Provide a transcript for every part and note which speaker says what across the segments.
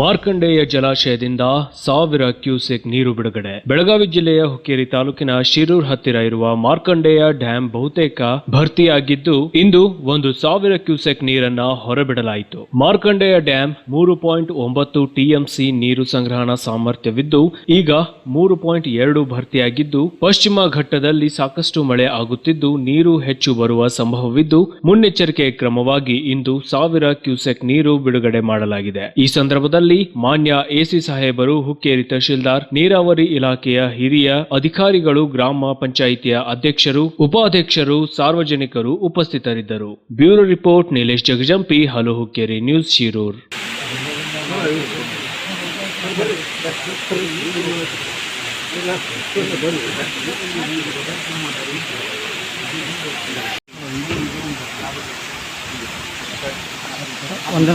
Speaker 1: ಮಾರ್ಕಂಡೇಯ ಜಲಾಶಯದಿಂದ ಸಾವಿರ ಕ್ಯೂಸೆಕ್ ನೀರು ಬಿಡುಗಡೆ. ಬೆಳಗಾವಿ ಜಿಲ್ಲೆಯ ಹುಕ್ಕೇರಿ ತಾಲೂಕಿನ ಶಿರೂರ್ ಹತ್ತಿರ ಇರುವ ಮಾರ್ಕಂಡೇಯ ಡ್ಯಾಂ ಬಹುತೇಕ ಭರ್ತಿಯಾಗಿದ್ದು, ಇಂದು ಒಂದು ಸಾವಿರ ಕ್ಯೂಸೆಕ್ ನೀರನ್ನ ಹೊರಬಿಡಲಾಯಿತು. ಮಾರ್ಕಂಡೇಯ ಡ್ಯಾಂ ಮೂರು ಪಾಯಿಂಟ್ ಒಂಬತ್ತು ಟಿಎಂಸಿ ನೀರು ಸಂಗ್ರಹಣಾ ಸಾಮರ್ಥ್ಯವಿದ್ದು, ಈಗ ಮೂರು ಪಾಯಿಂಟ್ ಎರಡು ಭರ್ತಿಯಾಗಿದ್ದು, ಪಶ್ಚಿಮ ಘಟ್ಟದಲ್ಲಿ ಸಾಕಷ್ಟು ಮಳೆ ಆಗುತ್ತಿದ್ದು, ನೀರು ಹೆಚ್ಚು ಬರುವ ಸಂಭವವಿದ್ದು, ಮುನ್ನೆಚ್ಚರಿಕೆ ಕ್ರಮವಾಗಿ ಇಂದು ಸಾವಿರ ಕ್ಯೂಸೆಕ್ ನೀರು ಬಿಡುಗಡೆ ಮಾಡಲಾಗಿದೆ. ಈ ಸಂದರ್ಭದಲ್ಲಿ ಮಾನ್ಯ ಎಸಿ ಸಾಹೇಬರು, ಹುಕ್ಕೇರಿ ತಹಶೀಲ್ದಾರ್, ನೀರಾವರಿ ಇಲಾಖೆಯ ಹಿರಿಯ ಅಧಿಕಾರಿಗಳು, ಗ್ರಾಮ ಪಂಚಾಯಿತಿಯ ಅಧ್ಯಕ್ಷರು, ಉಪಾಧ್ಯಕ್ಷರು, ಸಾರ್ವಜನಿಕರು ಉಪಸ್ಥಿತರಿದ್ದರು. Bureau report, Nilesh Jagajampi, hello Hukkeri news, Shirur.
Speaker 2: ಒಂದು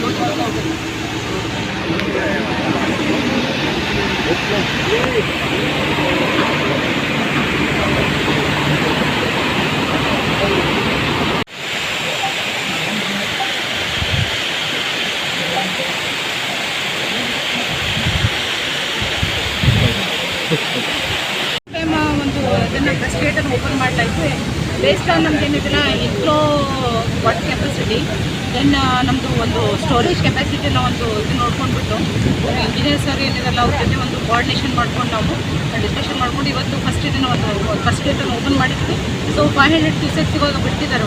Speaker 2: ಒಂದು
Speaker 3: ಟೈಮ್ ಒಂದು ಅದನ್ನು ಫ್ರಸ್ಟ್ರೇಟನ್ನು ಓಪನ್ ಮಾಡ್ತಾ ಇದ್ವಿ. ಬೇಸ್ಡ್ ಆನ್ ನಮ್ದು ಏನಿದೆಲ್ಲ ಇನ್ಫ್ಲೋ ವಾಟರ್ ಕೆಪಾಸಿಟಿ ದೆನ್ ನಮ್ಮದು ಒಂದು ಸ್ಟೋರೇಜ್ ಕೆಪಾಸಿಟಿನ ಒಂದು ಇದು ನೋಡ್ಕೊಂಡ್ಬಿಟ್ಟು ಇಂಜಿನಿಯರ್ ಸರ್ ಏನಿದೆಲ್ಲ ಅವ್ರ ಜೊತೆ ಒಂದು ಕೋಆರ್ಡಿನೇಷನ್ ಮಾಡ್ಕೊಂಡು ನಾವು ಡಿಸ್ಕಷನ್ ಮಾಡ್ಕೊಂಡು ಇವತ್ತು ಫಸ್ಟ್ ಇದನ್ನು ಒಂದು ಫಸ್ಟ್ ಡೇಟನ್ನು ಓಪನ್ ಮಾಡಿದ್ವಿ. ಸೊ ಫೈವ್ ಹಂಡ್ರೆಡ್ ಕ್ಯೂಸೆಕ್ಸ್ ಇವಾಗ ಬಿಟ್ಟಿದ್ದಾರೆ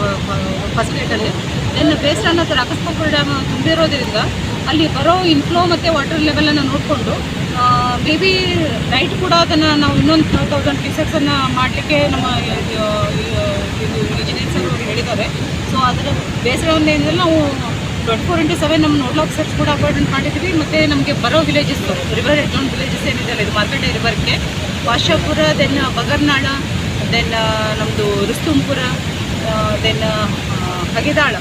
Speaker 3: ಫಸ್ಟ್ ಡೇಟಲ್ಲಿ ದೆನ್ ಬೇಸ್ಡ್ ಆನ್ ಅದರ ಅಕಸ್ಮಾತ್ ಡ್ಯಾಮ್ ತುಂಬಿರೋದ್ರಿಂದ ಅಲ್ಲಿ ಬರೋ ಇನ್ಫ್ಲೋ ಮತ್ತು ವಾಟರ್ ಲೆವೆಲನ್ನು ನೋಡಿಕೊಂಡು ಮೇ ಬಿ ನೈಟ್ ಕೂಡ ಅದನ್ನು ನಾವು ಇನ್ನೊಂದು ಟೂ ತೌಸಂಡ್ ಕ್ಯೂಸೆಕ್ಸನ್ನು ಮಾಡಲಿಕ್ಕೆ ನಮ್ಮ ಇಂಜಿನಿಯರ್ಸ್ ಅವರು ಹೇಳಿದ್ದಾರೆ. ಸೊ ಅದರ ಬೇಸರ ಒಂದು ಏನಂದರೆ ನಾವು ಟ್ವೆಂಟಿ ಫೋರ್ ಇಂಟು ಸೆವೆನ್ ನಮ್ಮ ನೋಡ್ಲಾಕ್ ಸರ್ಚ್ ಕೂಡ ಅಪಾಯಿಂಟ್ಮೆಂಟ್ ಮಾಡಿದ್ವಿ ಮತ್ತು ನಮಗೆ ಬರೋ ವಿಲೇಜಸ್ ರಿವರ್ ಹೆಡ್ಲೋನ್ ವಿಲೇಜಸ್ ಏನಿದೆಯಲ್ಲ ಇದು ಮಾರ್ಕೆಟ್ ರಿವರ್ಗೆ ವಾಶಾಪುರ ದೆನ್ ಬಗರ್ನಾಳ ದೆನ್ ನಮ್ಮದು ರುಸ್ತುಂಪುರ ದೆನ್ ಹಗೆದಾಳ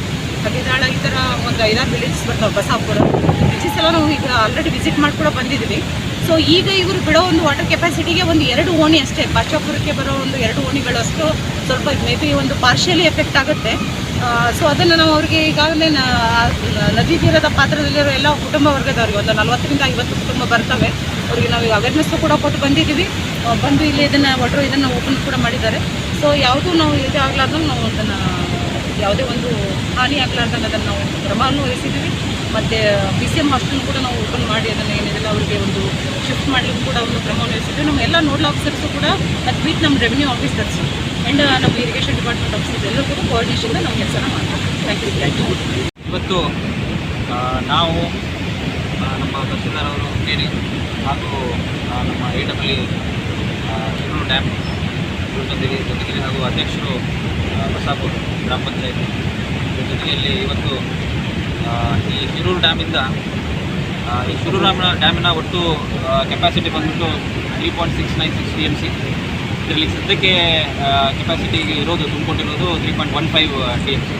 Speaker 3: ಹಗೆದಾಳ ಈ ಥರ ಒಂದು ಐದಾರು ವಿಲೇಜಸ್ ಬರ್ತಾವೆ ಬಸಾಪುರ ವಿಲೇಜಸ್ ಎಲ್ಲ ನಾವು ಈಗ ಆಲ್ರೆಡಿ ವಿಸಿಟ್ ಮಾಡಿ ಕೂಡ ಬಂದಿದ್ವಿ ಸೊ ಈಗ ಇವರು ಬಿಡೋ ಒಂದು ವಾಟರ್ ಕೆಪಾಸಿಟಿಗೆ ಒಂದು ಎರಡು ಓಣಿ ಅಷ್ಟೇ. ಬಾಚಾಪುರಕ್ಕೆ ಬರೋ ಒಂದು ಎರಡು ಓಣಿಗಳಷ್ಟು ಸ್ವಲ್ಪ ಮೇ ಬಿ ಒಂದು ಪಾರ್ಷಿಯಲಿ ಎಫೆಕ್ಟ್ ಆಗುತ್ತೆ. ಸೊ ಅದನ್ನು ನಾವು ಅವರಿಗೆ ಈಗಾಗಲೇ ನದಿ ತೀರದ ಪಾತ್ರದಲ್ಲಿರೋ ಎಲ್ಲ ಕುಟುಂಬ ವರ್ಗದವ್ರಿಗೆ, ಒಂದು ನಲವತ್ತರಿಂದ ಐವತ್ತು ಕುಟುಂಬ ಬರ್ತವೆ. ಅವರಿಗೆ ನಾವು ಅವೇರ್ನೆಸ್ ಕೂಡ ಕೊಟ್ಟು ಬಂದಿದ್ದೀವಿ. ಬಂದು ಇಲ್ಲಿ ಇದನ್ನು ಒಟ್ಟರು ಇದನ್ನು ಓಪನ್ ಕೂಡ ಮಾಡಿದ್ದಾರೆ. ಸೊ ಯಾವುದೂ ನಾವು ಇದು ಆಗ್ಲಾರ್ದಂಗೆ ನಾವು ಅದನ್ನು ಯಾವುದೇ ಒಂದು ಹಾನಿ ಆಗ್ಲಾರ್ದಂಗೆ ಅದನ್ನು ನಾವು ಕ್ರಮವನ್ನು ವಹಿಸಿದ್ದೀವಿ ಮತ್ತು ಬಿ ಸಿ ಎಂ ಹಾಸ್ಟೆಲ್ ಕೂಡ ನಾವು ಓಪನ್ ಮಾಡಿ ಅದನ್ನು ಏನಿದೆ ಅವರಿಗೆ ಒಂದು ಶಿಫ್ಟ್ ಮಾಡಲಿಕ್ಕೆ ಕೂಡ ಒಂದು ಕ್ರಮವನ್ನು ವಹಿಸಿದ್ವಿ ನಮ್ಮ ಎಲ್ಲ ನೋಡಲ್ ಆಫೀಸರ್ಸು ಕೂಡ ಅದು ಬಿಟ್ಟು ನಮ್ಮ ರೆವಿನ್ಯೂ ಆಫೀಸರ್ಸು ಆ್ಯಂಡ್ ನಮ್ಮ ಇರಿಗೇಷನ್ ಡಿಪಾರ್ಟ್ಮೆಂಟ್ ಆಫೀಸರ್ಸ್ ಎಲ್ಲರೂ ಕೂಡ ಕೋಆರ್ಡಿನೇಷನ್ ನಾವು ಕೆಲಸನ ಮಾಡ್ತಾರೆ. ಥ್ಯಾಂಕ್ ಯು ಥ್ಯಾಂಕ್ ಯು
Speaker 4: ಇವತ್ತು ನಾವು ನಮ್ಮ ತಹಸೀಲ್ದಾರವರು ಕೇಳಿ ಹಾಗೂ ನಮ್ಮ ಎ ಡಬ್ಲ್ಯೂ ಡ್ಯಾಮ್ ಜೊತೆಗೆ ಜೊತೆಗೆ ಹಾಗೂ ಅಧ್ಯಕ್ಷರು ಬಸಾಪುರ್ ಗ್ರಾಮ ಪಂಚಾಯತ್ ಜೊತೆಗೆ ಇವತ್ತು ಈ ಶಿರೂರು ಡ್ಯಾಮಿಂದ ಈ ಶಿರೂರು ಡ್ಯಾಮ್ ಡ್ಯಾಮಿನ ಒಟ್ಟು ಕೆಪಾಸಿಟಿ ಬಂದ್ಬಿಟ್ಟು three point six nine six T M C ಇದರಲ್ಲಿ ಸದ್ಯಕ್ಕೆ ಕೆಪಾಸಿಟಿ ಇರೋದು, ತುಂಬಿಕೊಂಡಿರೋದು three point one five T M C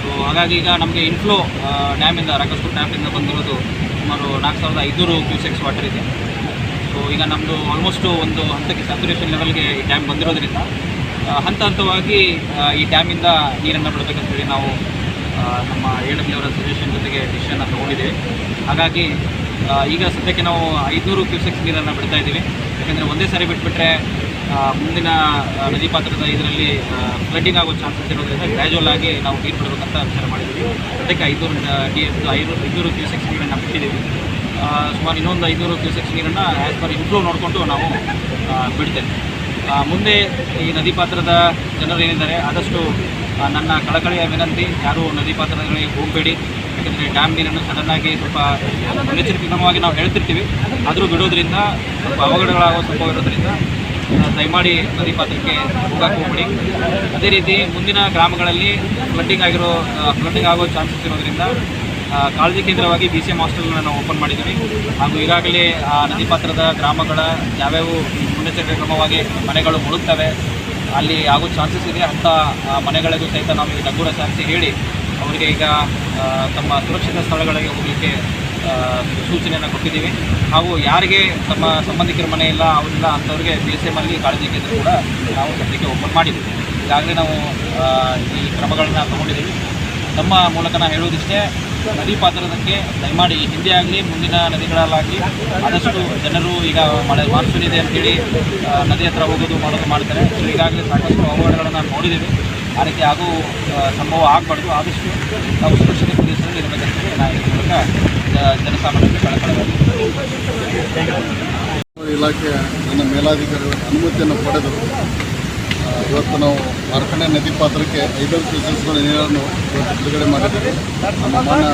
Speaker 4: so ಹಾಗಾಗಿ ಈಗ ನಮಗೆ ಇನ್ಫ್ಲೋ ಡ್ಯಾಮಿಂದ, ರಾಕಸ್ಪುರ್ ಡ್ಯಾಮಿಂದ ಬಂದಿರೋದು ಸುಮಾರು ನಾಲ್ಕು ಸಾವಿರದ ಐದುನೂರು ಕ್ಯೂಸೆಕ್ಸ್ ವಾಟರ್ ಇದೆ. ಸೊ ಈಗ ನಮ್ಮದು ಆಲ್ಮೋಸ್ಟು ಒಂದು ಹಂತಕ್ಕೆ ಸ್ಯಾಚುರೇಷನ್ ಲೆವೆಲ್ಗೆ ಈ ಡ್ಯಾಮ್ ಬಂದಿರೋದ್ರಿಂದ ಹಂತ ಹಂತವಾಗಿ ಈ ಡ್ಯಾಮಿಂದ ನೀರನ್ನು ಬಿಡಬೇಕಂತೇಳಿ ನಾವು ನಮ್ಮ ಎ ಡಬ್ಲ್ಯೂ ಅವರ ಸಜೆಷನ್ ಜೊತೆಗೆ ಡಿಸಿಷನ್ನ ತೊಗೊಂಡಿದ್ದೇವೆ. ಹಾಗಾಗಿ ಈಗ ಸದ್ಯಕ್ಕೆ ನಾವು ಐದುನೂರು ಕ್ಯೂಸೆಕ್ಸ್ ನೀರನ್ನು ಬಿಡ್ತಾ ಇದ್ದೀವಿ. ಯಾಕೆಂದರೆ ಒಂದೇ ಸಾರಿ ಬಿಟ್ಬಿಟ್ರೆ ಮುಂದಿನ ನದಿ ಪಾತ್ರದ ಇದರಲ್ಲಿ ಫ್ಲಡ್ಡಿಂಗ್ ಆಗೋ ಚಾನ್ಸಸ್ ಇರೋದ್ರಿಂದ ಗ್ರ್ಯಾಜುವಲ್ ಆಗಿ ನಾವು ನೀರು ಬಿಡಬೇಕಂತ ವಿಚಾರ ಮಾಡಿದ್ದೀವಿ. ಸದ್ಯಕ್ಕೆ ಐದುನೂರು ಡಿ ಐನೂರು ಐದುನೂರು ಕ್ಯೂಸೆಕ್ಸ್ ನೀರನ್ನು ಬಿಟ್ಟಿದ್ದೀವಿ. ಸುಮಾರು ಇನ್ನೊಂದು ಐದುನೂರು ಕ್ಯೂಸೆಕ್ಸ್ ನೀರನ್ನು ಆ್ಯಸ್ ಪರ್ ಇನ್ಫ್ಲೋ ನೋಡಿಕೊಂಡು ನಾವು ಬಿಡ್ತೇವೆ. ಮುಂದೆ ಈ ನದಿ ಪಾತ್ರದ ಜನರು ಏನಿದ್ದಾರೆ, ಆದಷ್ಟು ನನ್ನ ಕಳಕಳಿಯ ವಿನಂತಿ, ಯಾರೂ ನದಿ ಪಾತ್ರಗಳಿಗೆ ಹೋಗಬೇಡಿ. ಯಾಕೆಂದರೆ ಡ್ಯಾಮ್ ನೀರನ್ನು ಸಡನ್ನಾಗಿ ಸ್ವಲ್ಪ ಮುನ್ನೆಚ್ಚರಿಕೆ ಕ್ರಮವಾಗಿ ನಾವು ಹೇಳ್ತಿರ್ತೀವಿ. ಆದರೂ ಬಿಡೋದ್ರಿಂದ, ಸ್ವಲ್ಪ ಅವಘಡಗಳಾಗೋ ಸಂಭವ ಇರೋದ್ರಿಂದ ದಯಮಾಡಿ ನದಿ ಪಾತ್ರಕ್ಕೆ ಹೋಗಕ್ಕೆ ಹೋಗಬೇಡಿ. ಅದೇ ರೀತಿ ಮುಂದಿನ ಗ್ರಾಮಗಳಲ್ಲಿ ಫ್ಲಡ್ಡಿಂಗ್ ಆಗಿರೋ ಫ್ಲಡ್ಡಿಂಗ್ ಆಗೋ ಚಾನ್ಸಸ್ ಇರೋದ್ರಿಂದ ಕಾಳಜಿ ಕೇಂದ್ರವಾಗಿ ಬಿ ಸಿ ಎಂ ಹಾಸ್ಟೆಲ್ಗಳನ್ನು ನಾವು ಓಪನ್ ಮಾಡಿದ್ದೀವಿ. ಹಾಗೂ ಈಗಾಗಲೇ, ಆ, ನದಿ ಪಾತ್ರದ ಗ್ರಾಮಗಳ ಯಾವ್ಯಾವ ಮುನ್ನೆಚ್ಚರಿಕೆ ಕ್ರಮವಾಗಿ ಮನೆಗಳು ಮುಳುಗ್ತವೆ ಅಲ್ಲಿ ಆಗೋ ಚಾನ್ಸಸ್ ಇದೆ. ಆ, ಮನೆಗಳಿಗೂ ಸಹಿತ ನಾವು ಈಗ ನಗೂರ ಸಾರಿಸಿ ಹೇಳಿ ಅವರಿಗೆ ಈಗ ತಮ್ಮ ಸುರಕ್ಷಿತ ಸ್ಥಳಗಳಿಗೆ ಹೋಗಲಿಕ್ಕೆ ಸೂಚನೆಯನ್ನು ಕೊಟ್ಟಿದ್ದೀವಿ. ಹಾಗೂ ಯಾರಿಗೆ ತಮ್ಮ ಸಂಬಂಧಿಕರ ಮನೆ ಇಲ್ಲ ಅವರಿಲ್ಲ ಅಂಥವ್ರಿಗೆ ಬಿ ಎಸ್ ಎಂ ಅಲ್ಲಿ ಕಾಳಜಿ ಕೇಂದ್ರ ಕೂಡ ನಾವು ಸದ್ಯಕ್ಕೆ ಓಪನ್ ಮಾಡಿದ್ದೀವಿ. ಈಗಾಗಲೇ ನಾವು ಈ ಕ್ರಮಗಳನ್ನು ತಗೊಂಡಿದ್ದೀವಿ. ತಮ್ಮ ಮೂಲಕ ನಾನು ಹೇಳೋದಿಷ್ಟೇ ನದಿ ಪಾತ್ರದಕ್ಕೆ ದಯಮಾಡಿ ಹಿಂದೆ ಆಗಲಿ, ಮುಂದಿನ ನದಿಗಳಲ್ಲಾಗಲಿ ಆದಷ್ಟು ಜನರು ಈಗ ಮಳೆ ಮಾನ್ಸೂನ್ ಇದೆ ಅಂತೇಳಿ ನದಿ ಹತ್ರ ಹೋಗೋದು ಮಾಡೋದು ಮಾಡ್ತಾರೆ. ಸೊ ಈಗಾಗಲೇ ಸಾಕಷ್ಟು ಅವಘಡಗಳನ್ನು ನೋಡಿದ್ದೀವಿ. ಆ ರೀತಿ ಆಗೋ ಸಂಭವ ಆಗಬಾರ್ದು. ಆದಷ್ಟು ನಾವು ಸುರಕ್ಷಿತ ಪ್ರದೇಶದಲ್ಲಿ ಇರಬೇಕಂತ ನಾನು ಈ ಮೂಲಕ ಜನಸಾಮಾನ್ಯರಿಗೆ ಕಳಕಳವಾಗಿ
Speaker 2: ಇಲಾಖೆ ನನ್ನ ಮೇಲಾಧಿಕಾರಿಗಳ ಅನುಮತಿಯನ್ನು ಪಡೆದು ಇವತ್ತು ನಾವು ಮಾರ್ಕಂಡೆ ನದಿ ಪಾತ್ರಕ್ಕೆ ಐದು ಕ್ಯೂಸೆಸ್ಗಳ ನೀರನ್ನು ಇವತ್ತು ಬಿಡುಗಡೆ ಮಾಡಿದ್ದೀವಿ. ನಮ್ಮ ಮಾನ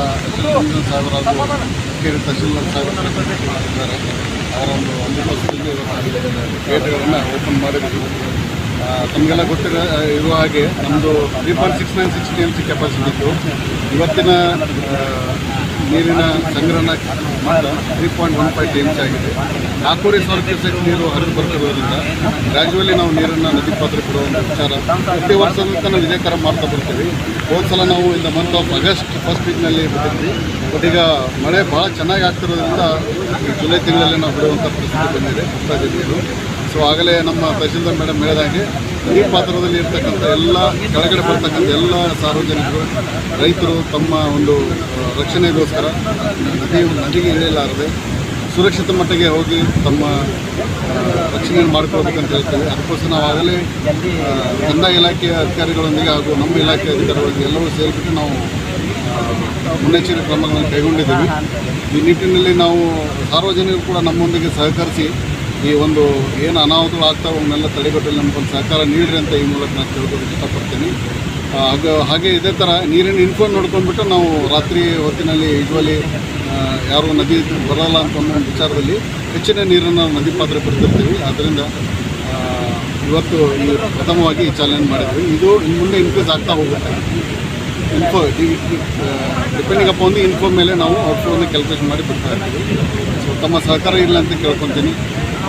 Speaker 2: ಸಾಹೇಬರಾದ ಹುಕ್ಕೇರಿ ತಹಶೀಲ್ದಾರ್ ಸಾಹೇಬರು ಇದ್ದಾರೆ ಅವರ ಒಂದು ಇವತ್ತು ಗೇಟ್ಗಳನ್ನು ಓಪನ್ ಮಾಡಿದ್ದೀವಿ. ತಮಗೆಲ್ಲ ಗೊತ್ತಿರೋ ಇರುವ ಹಾಗೆ ನಮ್ಮದು three point six nine six T M C capacity ಇತ್ತು. ಇವತ್ತಿನ ನೀರಿನ ಸಂಗ್ರಹಣ ಮಾತ್ರ three point one five T M C ಆಗಿದೆ. ನಾಲ್ಕೂವರೆ ಸಾವಿರ ಕ್ಯೂಸೆಕ್ ನೀರು ಹರಿದು ಬರ್ತಿರೋದ್ರಿಂದ ಗ್ರಾಜುವಲಿ ನಾವು ನೀರನ್ನು ನದಿ ಪಾತ್ರ ಕೊಡುವ ಒಂದು ವಿಚಾರ. ಪ್ರತಿ ವರ್ಷದಂತೆ ನಾವು ಇದೇ ಥರ ಮಾಡ್ತಾ ಬರ್ತೀವಿ. ಹೋದ ಸಲ ನಾವು ಇಂದ ಮಂತ್ ಆಫ್ ಆಗಸ್ಟ್ ಫಸ್ಟ್ ವೀಕ್ನಲ್ಲಿ ಬಿಟ್ಟಿದ್ವಿ. ಬಟ್ ಈಗ ಮಳೆ ಭಾಳ ಚೆನ್ನಾಗಿ ಆಗ್ತಿರೋದ್ರಿಂದ ಜುಲೈ ತಿಂಗಳಲ್ಲಿ ನಾವು ಬಿಡುವಂಥ ಪರಿಸ್ಥಿತಿ ಬಂದಿದೆ. ನೀರು ಸೊ ಆಗಲೇ ನಮ್ಮ ತಹಶೀಲ್ದಾರ್ ಮೇಡಮ್ ಹೇಳಿದಾಗೆ ಈ ಪಾತ್ರದಲ್ಲಿ ಇರ್ತಕ್ಕಂಥ ಎಲ್ಲ ಕೆಳಗಡೆ ಬರ್ತಕ್ಕಂಥ ಎಲ್ಲ ಸಾರ್ವಜನಿಕರು, ರೈತರು ತಮ್ಮ ಒಂದು ರಕ್ಷಣೆಗೋಸ್ಕರ ನದಿ, ನದಿಗೆ ಇಳಿಯಲಾರದೆ ಸುರಕ್ಷಿತ ಮಟ್ಟಿಗೆ ಹೋಗಿ ತಮ್ಮ ರಕ್ಷಣೆಯನ್ನು ಮಾಡ್ಕೊಳ್ಬೇಕಂತ ಹೇಳ್ತೀವಿ. ಅದಕ್ಕೋಸ್ಕರ ನಾವು ಆಗಲೇ ಕಂದಾಯ ಇಲಾಖೆಯ ಅಧಿಕಾರಿಗಳೊಂದಿಗೆ ಹಾಗೂ ನಮ್ಮ ಇಲಾಖೆ ಅಧಿಕಾರಿಗಳೊಂದಿಗೆ ಎಲ್ಲವೂ ಸೇರಿಬಿಟ್ಟು ನಾವು ಮುನ್ನೆಚ್ಚರಿಕೆ ಕ್ರಮಗಳನ್ನು ಕೈಗೊಂಡಿದ್ದೀವಿ. ಈ ನಿಟ್ಟಿನಲ್ಲಿ ನಾವು ಸಾರ್ವಜನಿಕರು ಕೂಡ ನಮ್ಮೊಂದಿಗೆ ಸಹಕರಿಸಿ ಈ ಒಂದು ಏನು ಅನಾಹುತಗಳು ಆಗ್ತಾವೆ ಅವನ್ನೆಲ್ಲ ತಡೆಗಟ್ಟಲು ನಮಗೊಂದು ಸಹಕಾರ ನೀಡ್ರಿ ಅಂತ ಈ ಮೂಲಕ ನಾನು ತಿಳ್ಕೊಳಕ್ಕೆ ಇಷ್ಟಪಡ್ತೀನಿ ಹಾಗೆ ಹಾಗೆ ಇದೇ ಥರ ನೀರಿನ ಇನ್ಫೋ ನೋಡ್ಕೊಂಡ್ಬಿಟ್ಟು ನಾವು ರಾತ್ರಿ ಹೊತ್ತಿನಲ್ಲಿ ಯೂಶ್ವಲಿ ಯಾರು ನದಿ ಬರಲ್ಲ ಅಂತ ಒಂದು ವಿಚಾರದಲ್ಲಿ ಹೆಚ್ಚಿನ ನೀರನ್ನು ನದಿ ಪಾತ್ರೆ ಬಿಡ್ತಿರ್ತೀವಿ ಆದ್ದರಿಂದ ಇವತ್ತು ಈ ಪ್ರಥಮವಾಗಿ ಈ ಚಾಲೆಂಜ್ ಮಾಡಿದ್ವಿ. ಇದು ಇನ್ನು ಮುಂದೆ ಇನ್ಕ್ರೀಸ್ ಆಗ್ತಾ ಹೋಗುತ್ತೆ. ಇನ್ಫೋ ಡಿಪೆಂಡಿಂಗ್ ಅಪ್ ಒಂದು ಇನ್ಫೋ ಮೇಲೆ ನಾವು ಔಟ್ಫೋನ ಕ್ಯಾಲ್ಕುಲೇಷನ್ ಮಾಡಿ ಬಿಡ್ತಾ ಇರ್ತೀವಿ. ಸೊ ತಮ್ಮ ಸಹಕಾರ ಇಲ್ಲ ಅಂತ ಕೇಳ್ಕೊತೀನಿ.